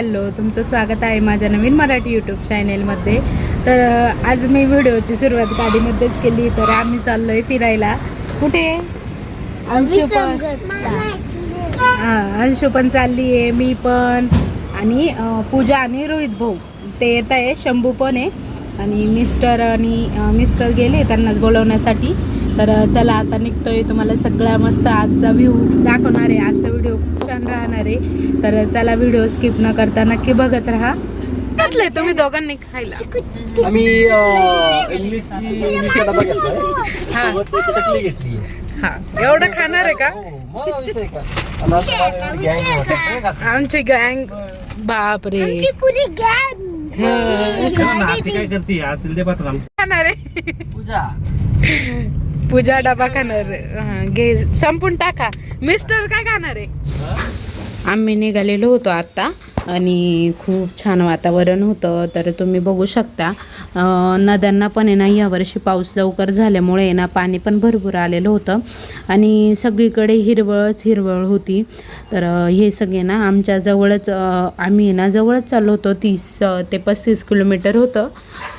Hello तुमचं स्वागत आहे माझ्या नवीन मराठी यूट्यूब चॅनेलमध्ये तर आज मी व्हिडिओची सुरुवात गाडीमध्येच केली. तर आम्ही चाललोय फिरायला. कुठे? अंशु पण हां अंशू पण चालली आहे मी पण. आणि पूजा आणि रोहित भाऊ. ते येत आहे शंभू पण आहे. आणि मिस्टर आणि मिस्टर गेले त्यांनाच बोलवण्यासाठी. तर चला आता निघतोय तुम्हाला सगळा मस्त आजचा व्ह्यू दाखवणार आहे आजचा व्हिडिओ खूप छान राहणार आहे. तर चला व्हिडिओ स्किप न करता नक्की बघत राहा. घातलंय तुम्ही दोघांनी खायला? आम्ही डबा घेतलाय हा. सोबत घेतली हा. एवढं खाणार आहे का? का? आमची गँग बापरे. पुरी काय करते? खाणार आहे. पूजा डबा खाणार हा, घे संपून टाका. मिस्टर काय खाणार आहे? आम्ही निघालेलो होतो आत्ता आणि खूप छान वातावरण होतं तर तुम्ही बघू शकता. नद्यांना पण आहे ना यावर्षी पाऊस लवकर झाल्यामुळे आहे ना पाणी पण भरपूर आलेलं होतं. आणि सगळीकडे हिरवळच हिरवळ होती. तर हे सगळे ना आमच्या जवळच आम्ही ना जवळच चाललो होतो. तीस ते पस्तीस किलोमीटर होतं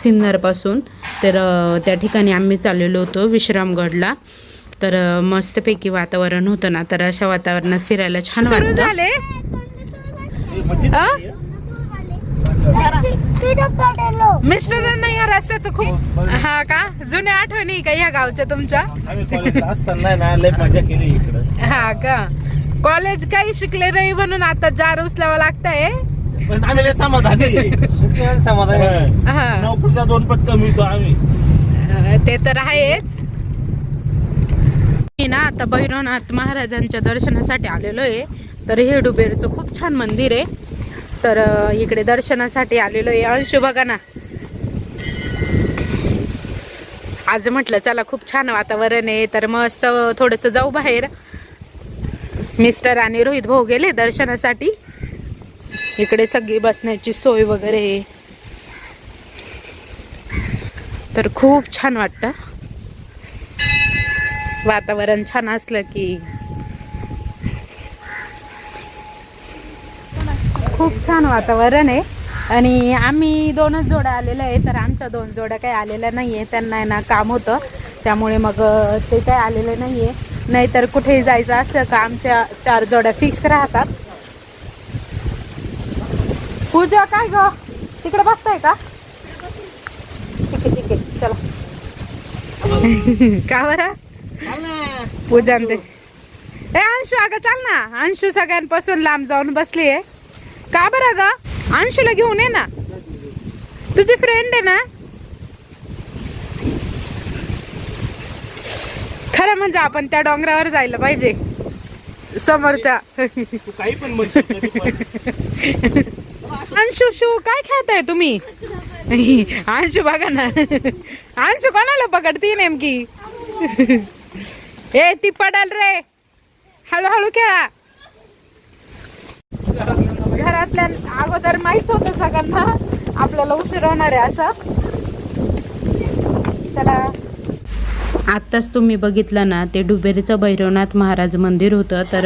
सिन्नरपासून. तर त्या ठिकाणी आम्ही चाललेलो होतो विश्रामगडला. तर मस्तपैकी वातावरण होतं ना तर अशा वातावरणात फिरायला छान वाटतं झाले. मिस्टरांना या रस्त्याचं खूप हा का? जुन्या आठवणी का या गावच्या तुमच्या? आम्ही कॉलेजला असताना ना लय मजा केली इकडं. हा का? कॉलेज काही शिकले नाही म्हणून आता जार उचलावं लागतंय. पण आम्ही लय समाधानी आहे. समाधानी हा. हा. नोकरीचा दोन पट कमी होतो आम्ही. अं, ते तर आहेच. मी ना आता भैरवनाथ महाराजांच्या दर्शनासाठी आलेलो आहे. तर हे डुबेरचं खूप छान मंदिर आहे. तर इकडे दर्शनासाठी आलेलो आहे. अंशु बघा ना. आज म्हटलं चला खूप छान वातावरण आहे. तर मस्त थोडंसं जाऊ बाहेर. मिस्टर आणि रोहित भाऊ गेले दर्शनासाठी. इकडे सगळी बसण्याची सोय वगैरे आहे. तर खूप छान वाटतं. वातावरण छान असलं की. खूप छान वातावरण आहे. आणि आम्ही दोनच जोड्या आलेल्या आहे तर आमच्या दोन जोड्या काही आलेल्या नाही आहे त्यांना आहे ना काम होतं. त्यामुळे मग ते काही आलेले नाही आहे नाहीतर कुठेही जायचं असं का आमच्या चार जोड्या फिक्स राहतात. पूजा काय ग? तिकडे बसताय का? ठीक आहे ठीक आहे. चला. का बरं? पूजा ते. अंशू अगं चाल ना. अंशू सगळ्यांपासून लांब जाऊन बसली आहे का बरं ग अंशूला घेऊन ये ना. तुझी फ्रेंड आहे ना? खरं म्हणजे आपण त्या डोंगरावर जायला पाहिजे. समोरच्या. काही पण. अंशू शू काय खेळताय तुम्ही? अंशू बघा ना. अंशू कोणाला पकडती नेमकी? ए ती पडल रे. हळूहळू खेळा. घरातल्या अगोदर माहीत होत सगळ्यांना. आपल्याला उशीर होणार आहे असं. चला. आत्ताच तुम्ही बघितलं ना ते डुबेरीचं भैरवनाथ महाराज मंदिर होतं. तर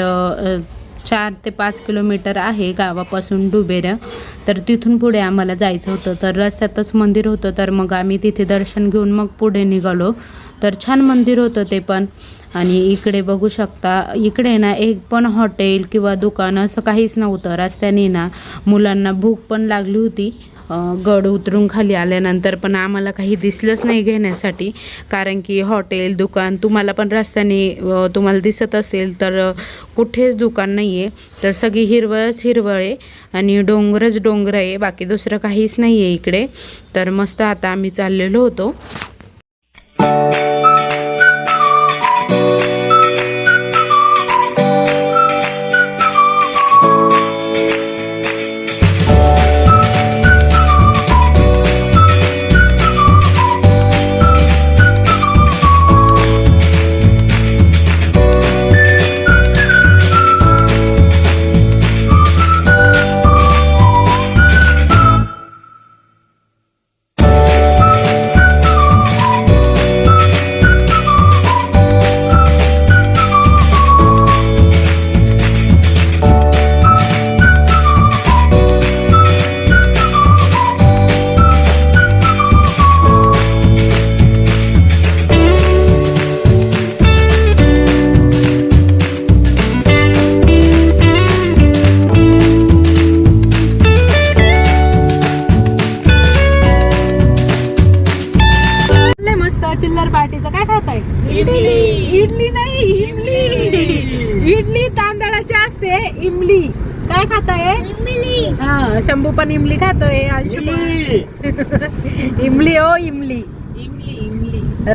चार ते पाच किलोमीटर आहे गावापासून डुबेऱ्या. तर तिथून पुढे आम्हाला जायचं होतं. तर रस्त्यातच मंदिर होतं. तर मग आम्ही तिथे दर्शन घेऊन मग पुढे निघालो. तर छान मंदिर होतं ते पण. आणि इकडे बघू शकता इकडे ना एक पण हॉटेल किंवा दुकान असं काहीच नव्हतं. रस्त्याने ना मुलांना भूक पण लागली होती. गड उतरून खाली आल्यानंतर पण आम्हाला काही दिसलंच नाही घेण्यासाठी. कारण की हॉटेल दुकान तुम्हाला पण रस्त्याने तुम्हाला दिसत असेल तर कुठेच दुकान नाही आहे तर सगळी हिरवळच हिरवळ आहे आणि डोंगरच डोंगर आहे. बाकी दुसरं काहीच नाही आहे इकडे. तर मस्त आता आम्ही चाललेलो होतो.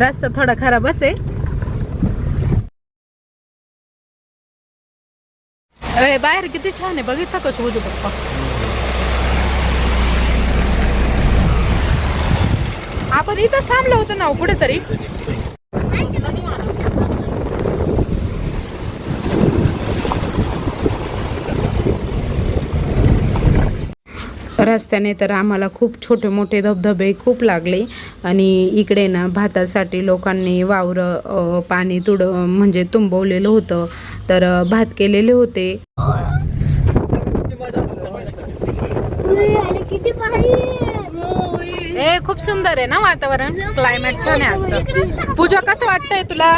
रस्ता थोडा खराबच आहे. अरे बाहेर किती छान आहे बघितलं कसं होतो पप्पा? आपण इथंच थांबलो होतो ना हो, कुठेतरी. रस्त्याने तर आम्हाला खूप छोटे मोठे धबधबे खूप लागले. आणि इकडे ना भातासाठी लोकांनी वावरं पाणी तुड म्हणजे तुंबवलेलं होतं. तर भात केलेले होते. ए खूप सुंदर आहे ना वातावरण. क्लायमेट छान आहे आजचं. पूजा कसं वाटतंय तुला?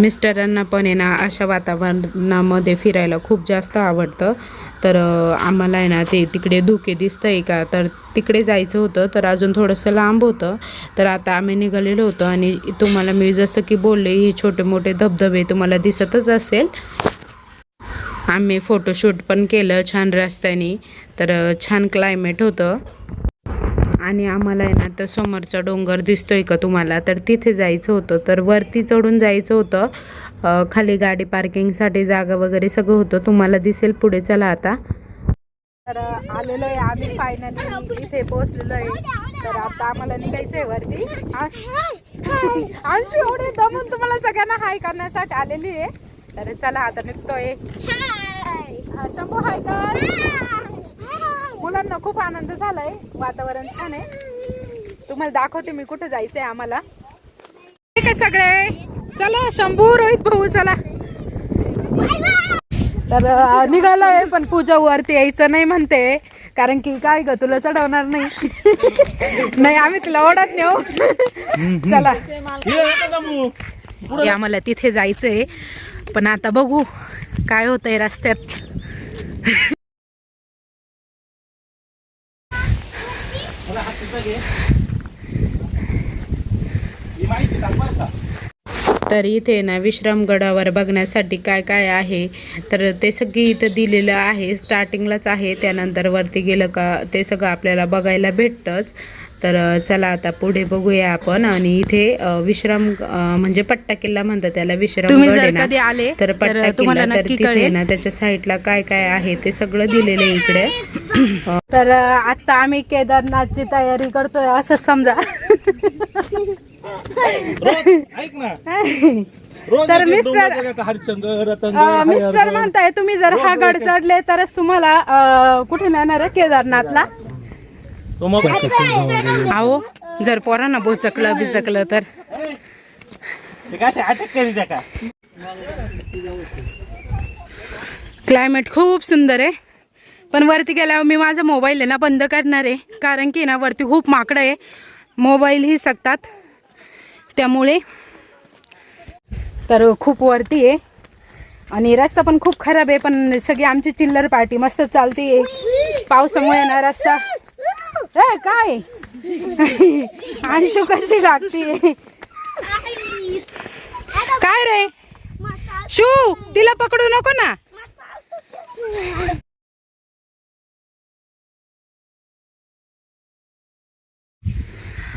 मिस्टरांना पण आहे ना अशा वातावरणामध्ये फिरायला खूप जास्त आवडतं. तर आम्हाला आहे ना ते तिकडे धुके आहे का? तर तिकडे जायचं होतं तर अजून थोडंसं लांब होतं. तर आता आम्ही निघालेलो होतो आणि तुम्हाला मी जसं की बोलले हे छोटे मोठे धबधबे तुम्हाला दिसतच असेल. आम्ही फोटोशूट पण केलं छान रस्त्याने. तर छान क्लायमेट होतं. आणि आम्हाला आहे ना तर समोरचा डोंगर दिसतोय का तुम्हाला? तर तिथे जायचं होतं. तर वरती चढून जायचं होतं. खाली गाडी पार्किंगसाठी जागा वगैरे सगळं होतं. तुम्हाला दिसेल पुढे. चला आता. तर आलेलो आहे आम्ही फायनली इथे पोहोचलेलो आहे. तर आता आम्हाला निघायचं आहे वरती आमची एवढे दमून तुम्हाला सगळ्यांना हाय करण्यासाठी आलेली आहे. तर चला आता निघतोय. शंभू हाय कर. मुलांना खूप आनंद झालाय. वातावरण छान आहे. तुम्हाला दाखवते मी कुठं जायचंय आम्हाला. ठीक आहे सगळे. चला शंभू रोहित भाऊ चला. तर अं, निघालोय पण पूजा वरती यायचं नाही म्हणते. कारण की काय ग तुला चढवणार नाही. नाही आम्ही तुला ओढत नेऊ हो. चला. हे आम्हाला तिथे जायचंय. पण आता बघू काय होतंय रस्त्यात. तर इथे ना विश्रामगडावर बघण्यासाठी काय काय आहे? तर ते सगळी इथं दिलेलं आहे. स्टार्टिंगलाच आहे. त्यानंतर वरती गेलं का ते सगळं आपल्याला बघायला भेटतंच. तर चला आता पुढे बघूया आपण आणि इथे विश्राम म्हणजे पट्टा किल्ला म्हणतात त्याला विश्राम आले तर पट्टा तुम्हाला किल्ला. तर नक्की तिथे कळेल. ना त्याच्या साईडला काय काय आहे ते सगळं दिलेलं आहे इकडे. तर आता आम्ही केदारनाथची तयारी करतोय असं समजा. ऐक ना रोज तर मिस्टर- मिस्टर. म्हणताय तुम्ही जर हा गड चढले तरच तुम्हाला कुठे नेणार आहे केदारनाथला? अहो जर पोरांना बोचकलं बिचकलं तर? क्लायमेट खूप सुंदर आहे. पण वरती गेल्यावर मी माझा मोबाईल आहे ना बंद करणार आहे. कारण की ना वरती खूप माकडं आहे. मोबाईलही सकतात त्यामुळे तर खूप वरती आहे. आणि रस्ता पण खूप खराब आहे पण सगळी आमची चिल्लर पार्टी मस्त चालते पावसामुळे ना रस्ता ए काय? अंशू कशी गागती काय रे? शू तिला पकडू नको ना.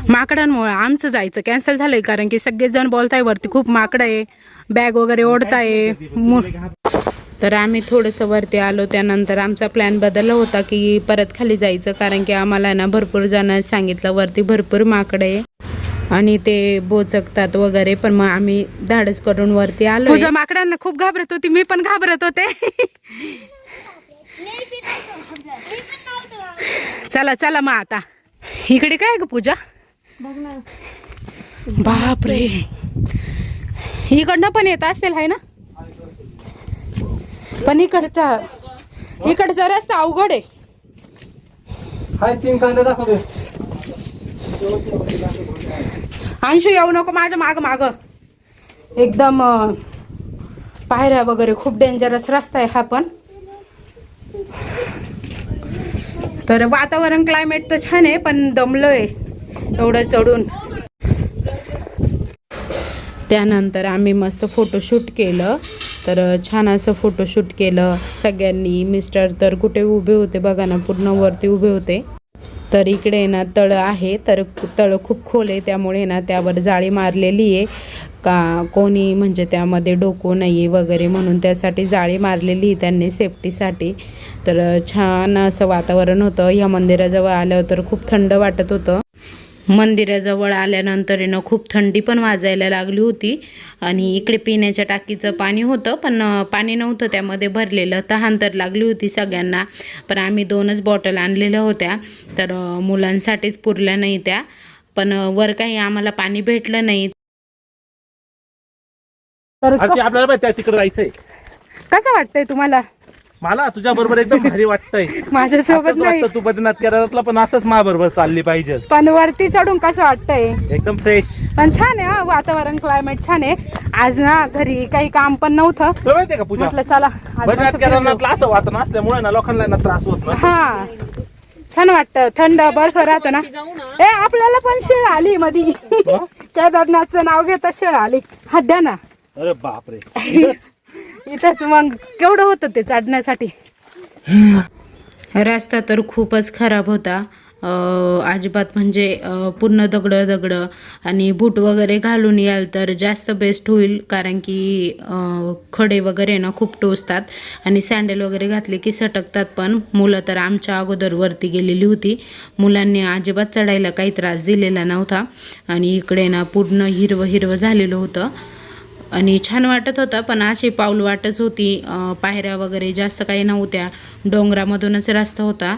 माकडांमुळे आमचं जायचं कॅन्सल झालंय कारण की सगळेजण बोलताय वरती खूप माकडं आहे बॅग वगैरे ओढताय तर आम्ही थोडंसं वरती आलो. त्यानंतर आमचा प्लॅन बदलला होता की परत खाली जायचं. कारण की आम्हाला ना भरपूर जण सांगितलं वरती भरपूर माकडं आहे. आणि ते बोचकतात वगैरे पण मग आम्ही धाडस करून वरती आलो तुझ्या माकडांना खूप घाबरत होती मी पण घाबरत होते. चला चला मग आता. इकडे काय ग पूजा? बापरे. इकडनं पण येत असेल आहे ना? पण इकडचा इकडचा रस्ता अवघड आहे. हाय तीन कांदा दाखवतो अंशू येऊ नको माझ्या माग माग. एकदम अं, पायऱ्या वगैरे खूप डेंजरस रस्ता आहे हा पण. तर वातावरण क्लायमेट तर छान आहे पण दमलोय एवढं चढून. त्यानंतर आम्ही मस्त फोटोशूट केलं. तर छान असं फोटोशूट केलं सगळ्यांनी. मिस्टर तर कुठे उभे होते बघा ना पूर्ण वरती उभे होते. तर इकडे ना तळं आहे तर तळं खूप खोल आहे त्यामुळे ना त्यावर जाळी मारलेली आहे. का कोणी म्हणजे त्यामध्ये डोको नाही आहे वगैरे म्हणून त्यासाठी जाळी मारलेली आहे त्यांनी सेफ्टीसाठी तर छान असं वातावरण होतं. ह्या मंदिराजवळ आलं तर खूप थंड वाटत होतं. मंदिराजवळ आल्यानंतर ना खूप थंडी पण वाजायला लागली होती. आणि इकडे पिण्याच्या टाकीचं पाणी होतं पण पाणी नव्हतं त्यामध्ये भरलेलं. तहान तर लागली होती सगळ्यांना पण आम्ही दोनच बॉटल आणलेल्या होत्या. तर मुलांसाठीच पुरल्या नाही त्या. पण वर काही आम्हाला पाणी भेटलं नाही. तर आपल्याला कसं वाटतंय तुम्हाला? मला तुझ्या बरोबर एकदम भारी वाटतंय. माझ्यासोबत असंच नाही. वाटतं तू बद्रीनाथ केदारनाथला पण असंच माझ्या बरोबर चालली पाहिजे. पण वरती चढून कसं वाटतंय? एकदम फ्रेश पण छान आहे हा, वातावरण क्लायमेट छान आहे. आज ना घरी काही काम पण नव्हतं. तुला माहितीये का पूजा? म्हटलं चला आज बद्रीनाथ फिरून केदारनाथला असं वातावरण असल्यामुळे ना लोकांना ना त्रास होत हा. छान वाटतं थंड बर्फ राहतो ना. ए आपल्याला पण शेळ आली मधी. केदारनाथचं नाव घेता शेळ आली. हात द्या ना. अरे बापरे इथंच. इथंच मग केवढं होतं ते चढण्यासाठी रस्ता तर खूपच खराब होता. अजिबात म्हणजे पूर्ण दगडं दगडं आणि बूट वगैरे घालून याल तर जास्त बेस्ट होईल. कारण की खडे वगैरे ना खूप टोचतात आणि सँडल वगैरे घातले की सटकतात पण. मुलं तर आमच्या अगोदर वरती गेलेली होती. मुलांनी अजिबात चढायला काही त्रास दिलेला नव्हता. आणि इकडे ना पूर्ण हिरवं हिरवं झालेलं होतं. आणि छान वाटत होतं पण अशी पाऊल वाटच होती. पायऱ्या वगैरे जास्त काही नव्हत्या. डोंगरामधूनच रस्ता होता.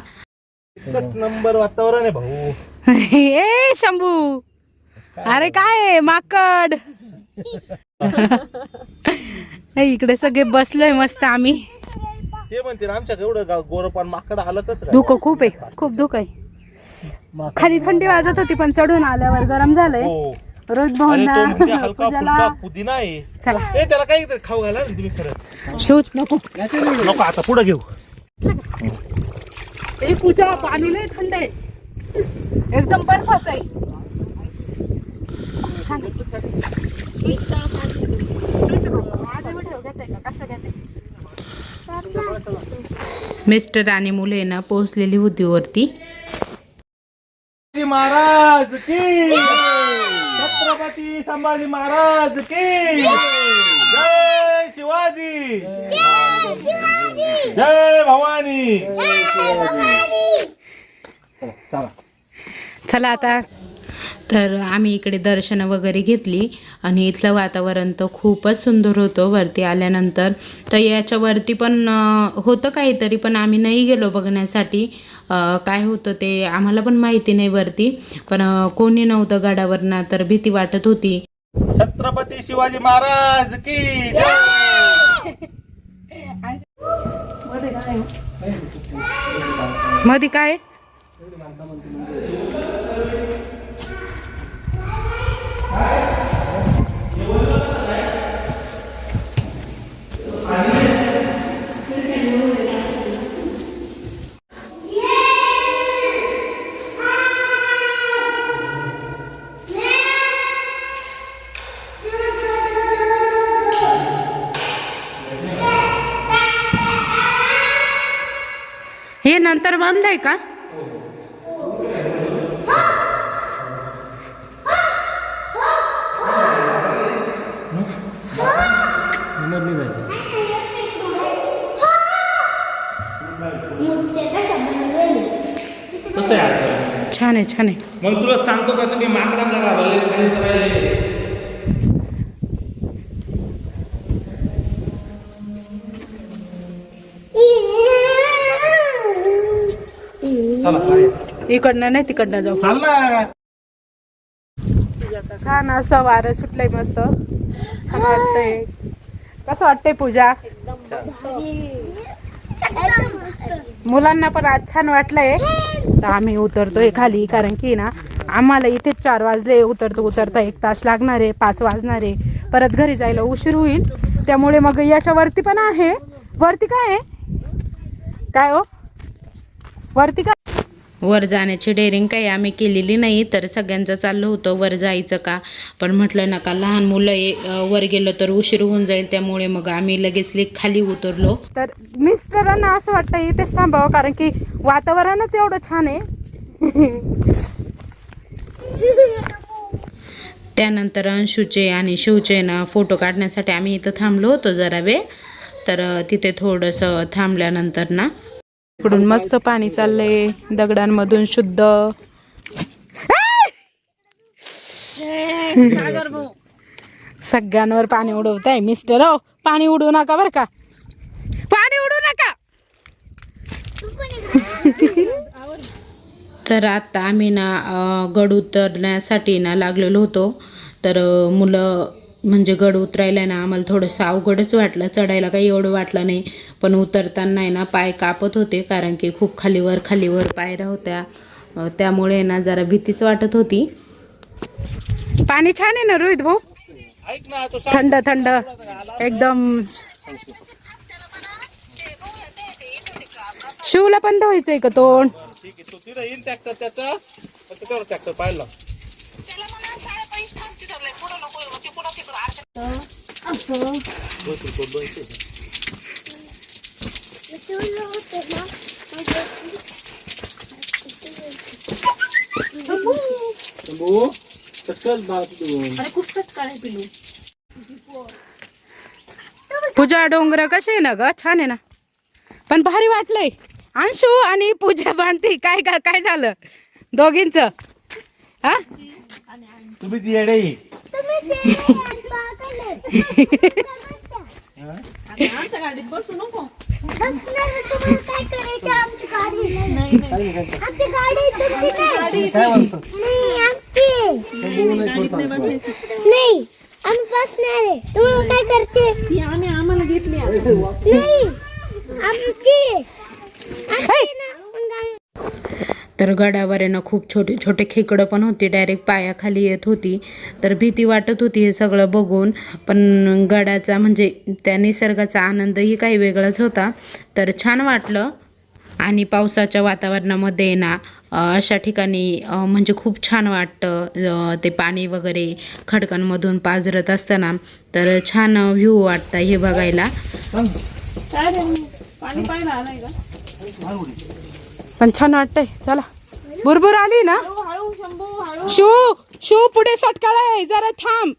नंबर वातावरण आहे भाऊ. ए शंभू. अरे काय माकड. ए, इकडे सगळे बसलोय मस्त आम्ही. ते म्हणते आमच्या एवढं गाव- गोरपान माकड आलं कसं काय? धुकं खूप आहे. खूप धुकं आहे. खाली थंडी वाजत होती पण चढून आल्यावर गरम झालंय. रोज अरे तो म्हणजे भाऊंना हलका पूजाला. फुलका पुदिना आहे. चला. ए त्याला काही खाऊ घाला ना तुम्ही खरं. शूच नको. नको आता पुढे घेऊ. ए पूजा पाणी लय थंड आहे. एकदम बर्फाच आहे. छान माझा व्हिडिओ घेताय का कसा घेताय मिस्टर आणि मुले ना पोहोचलेली होती वरती. महाराज की? छत्रपती संभाजी महाराज की जय शिवाजी. जय भवानी. चला चला आता. तर आम्ही इकडे दर्शनं वगैरे घेतली आणि इथलं वातावरण तर खूपच सुंदर होतं वरती आल्यानंतर. तर याच्यावरती पण होतं काहीतरी पण आम्ही नाही गेलो बघण्यासाठी. काय होतं ते आम्हाला पण माहिती नाही वरती पण कोणी नव्हतं गडावरनं तर भीती वाटत होती. छत्रपती शिवाजी महाराज की जय! मध्ये काय? नंतर बंद आहे का? छान आहे छान आहे. मग तुला सांगतो का तुम्ही माकडांना इकडनं नाही तिकडनं जाऊ. छान असं वारं सुटलंय मस्त. छान वाटतंय. कसं वाटतंय पूजा? मुलांना पण आज छान वाटलंय. तर आम्ही उतरतोय खाली कारण की ना आम्हाला इथे चार वाजले उतरतो उतरता एक तास लागणार आहे पाच वाजणार आहे. परत घरी जायला उशीर होईल. त्यामुळे मग याच्या वरती पण आहे. वरती काय आहे? काय हो? वरती काय? वर जाण्याची डेअरिंग काही आम्ही केलेली नाही तर सगळ्यांचं चाललं होतं वर जायचं का? पण म्हटलं नका लहान मुलं वर गेलं तर उशीर होऊन जाईल त्यामुळे मग आम्ही लगेच खाली उतरलो. तर मिस्टरांना असं वाटतं इथेच थांबावं कारण की वातावरणच एवढं छान आहे. त्यानंतर अंशूचे आणि शिवचे ना फोटो काढण्यासाठी आम्ही इथं थांबलो होतो जरा वेळ. तर तिथे थोडंसं थांबल्यानंतर ना इकडून मस्त पाणी चाललंय. दगडांमधून शुद्ध. सगळ्यांवर पाणी उडवत आहे मिस्टर. हो पाणी उडवू नका बर का. पाणी उडवू नका. तर आता आम्ही ना गड उतरण्यासाठी ना लागलेलो होतो. तर मुलं म्हणजे गड उतरायला ना आम्हाला थोडंसं अवघडच वाटलं. चढायला काही एवढं वाटलं नाही. पण उतरताना आहे ना पाय कापत होते कारण की खूप खालीवर खालीवर पायऱ्या होत्या. त्यामुळे ना जरा भीतीच वाटत होती. पाणी छान आहे ना रोहित भाऊ? ऐक ना तो थंड थंड. एकदम. शिवला पण धुवायचंय का तोंड? त्याचा. पूजा डोंगर कसे आहे ना ग? छान आहे ना. पण भारी वाटलंय. अंशू आणि पूजा बांधती. काय काय काय झालं? दोघींच? हा? तुम्ही ती येडे तुम्ही ते पागल आहे. बसणार तुम्हाला काय नाही म्हणतो नाही नाही आम्ही बसणार आहे काय करते आम्ही आम्हाला घेतली नाही आमची आमची ना तर गडावर आहे ना खूप छोटे छोटे खेकडं पण होती. डायरेक्ट पायाखाली येत होती. तर भीती वाटत होती हे सगळं बघून. पण गडाचा म्हणजे त्या निसर्गाचा आनंदही काही वेगळाच होता. तर छान वाटलं. आणि पावसाच्या वातावरणामध्ये ना अशा ठिकाणी म्हणजे खूप छान वाटतं. ते पाणी वगैरे खडकांमधून पाझरत असताना. तर छान व्ह्यू वाटतं हे बघायला. पण छान वाटतंय. चला. बुरबुर आली ना? शू शू पुढे सटकाळाय जरा थांब.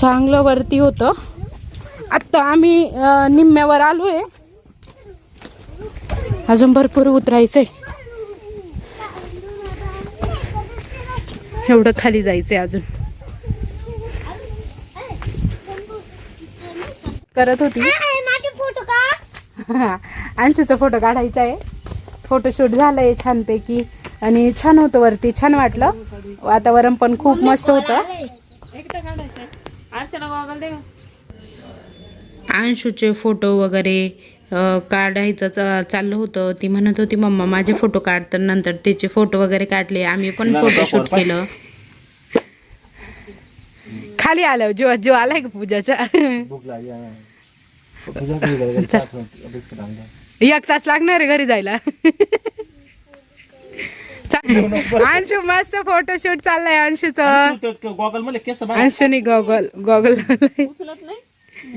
चांगलं वरती होतं. आत्ता आम्ही निम्म्यावर निम्म्यावर आलोय. अजून भरपूर उतरायचंय. एवढं खाली जायचंय अजून. करत होती. का अंशूचा फोटो काढायचा आहे. फोटोशूट झालंय छानपैकी. आणि छान होतं वरती. छान वाटलं. वातावरण पण खूप मस्त होतं. अंशूचे फोटो वगैरे काढायचं चाललं होतं. ती म्हणत होती मम्मा माझे फोटो काढ. तर नंतर तिचे फोटो वगैरे काढले. आम्ही पण फोटोशूट केलं. खाली आलं. जीवा जीव आलाय का पूजाच्या? एक तास लागणार आहे घरी जायला. अंशू मस्त फोटोशूट चाललंय अंशूचं. अंशूनी गॉगल गॉगल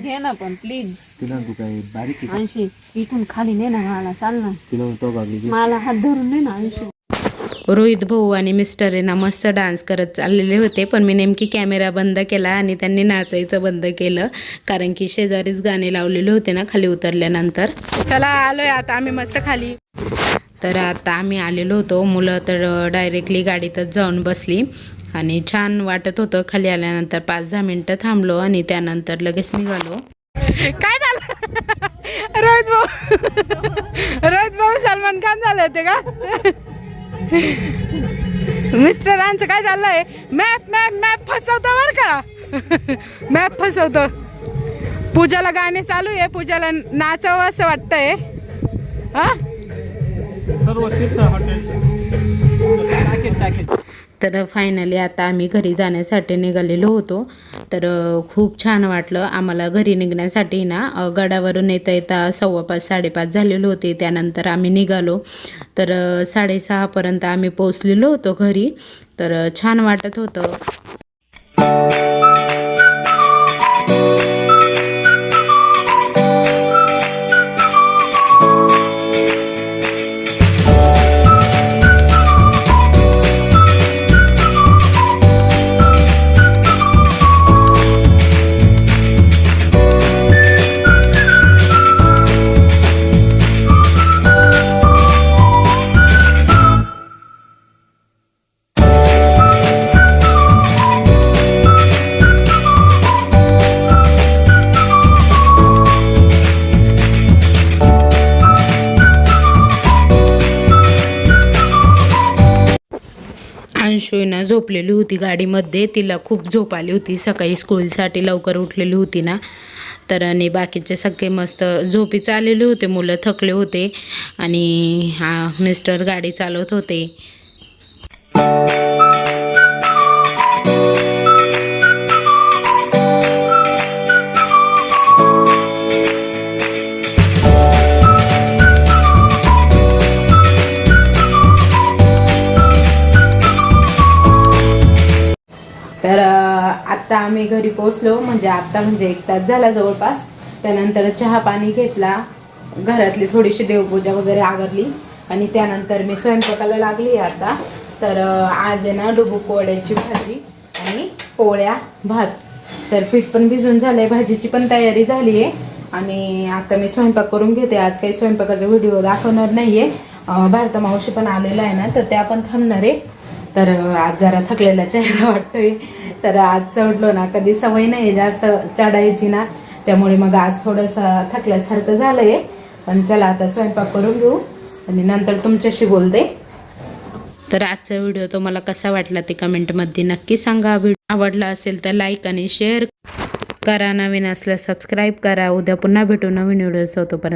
घे ना पण प्लीज तिला तू काही बारीक? ऐंशी इथून खाली ने ना मला चाल ना. तिला तो गागली की. मला हात धरून ने ना ऐंशी रोहित भाऊ आणि मिस्टर आहे ना मस्त डान्स करत चाललेले होते पण मी नेमकी कॅमेरा बंद केला आणि त्यांनी नाचायचं बंद केलं. कारण की शेजारीच गाणे लावलेले होते ना खाली उतरल्यानंतर. चला आलोय आता आम्ही मस्त खाली. तर आता आम्ही आलेलो होतो. मुलं तर डायरेक्टली गाडीतच जाऊन बसली. आणि छान वाटत होतं. खाली आल्यानंतर पाच दहा मिनटं थांबलो आणि त्यानंतर लगेच निघालो. काय झालं? रोहित भाऊ. रोहित भाऊ सलमान खान झाले होते का? मिस्टरांचं काय चाललंय? मॅप मॅप मॅप फसवतो बर का? मॅप फसवतो. पूजाला गाणे चालू आहे पूजाला नाचावं असं वाटतंय. हा? सर्व तीर्थ हॉटेल. टाकेल टाकेल तर फायनली आता आम्ही घरी जाण्यासाठी निघालेलो होतो. तर खूप छान वाटलं. आम्हाला घरी निघण्यासाठी ना गडावरून येता येता सव्वा पाच साडेपाच झालेलो होते. त्यानंतर आम्ही निघालो. तर साडेसहापर्यंत आम्ही पोचलेलो होतो घरी. तर छान वाटत होतं. अंशू ना झोपलेली होती गाडीमध्ये. तिला खूप झोप आली होती. सकाळी स्कूलसाठी लवकर उठलेली होती ना. तर आणि बाकीचे सगळे मस्त झोपी चाललेले होते. मुलं थकले होते. आणि हा मिस्टर गाडी चालवत होते. तर आत्ता आम्ही घरी पोचलो म्हणजे आत्ता म्हणजे एक तास झाला जवळपास. त्यानंतर चहा पाणी घेतला. घरातली थोडीशी देवपूजा वगैरे आवरली. आणि त्यानंतर मी स्वयंपाकाला लागली आता. तर आज आहे ना डुबू पोळ्याची भाजी आणि पोळ्या भात. तर पीठ पण भिजून झालंय भाजीची पण तयारी झाली आहे. आणि आता मी स्वयंपाक करून घेते. आज काही स्वयंपाकाचा व्हिडिओ दाखवणार नाही आहे भारता मावशी पण आलेला आहे ना तर त्या पण थांबणार आहे. तर आज जरा थकलेला चेहरा वाटतोय. तर आज चढलो ना कधी सवय नाही जास्त चढायची ना. त्यामुळे मग आज थोडंसं थकल्यासारखं झालंय. पण चला आता स्वयंपाक करून घेऊ आणि नंतर तुमच्याशी बोलते. तर आजचा व्हिडिओ तुम्हाला कसा वाटला ते कमेंटमध्ये नक्की सांगा. व्हिडिओ आवडला असेल तर लाईक आणि शेअर करा. नवीन असल्यास सबस्क्राईब करा. उद्या पुन्हा भेटू नवीन व्हिडिओ तोपर्यंत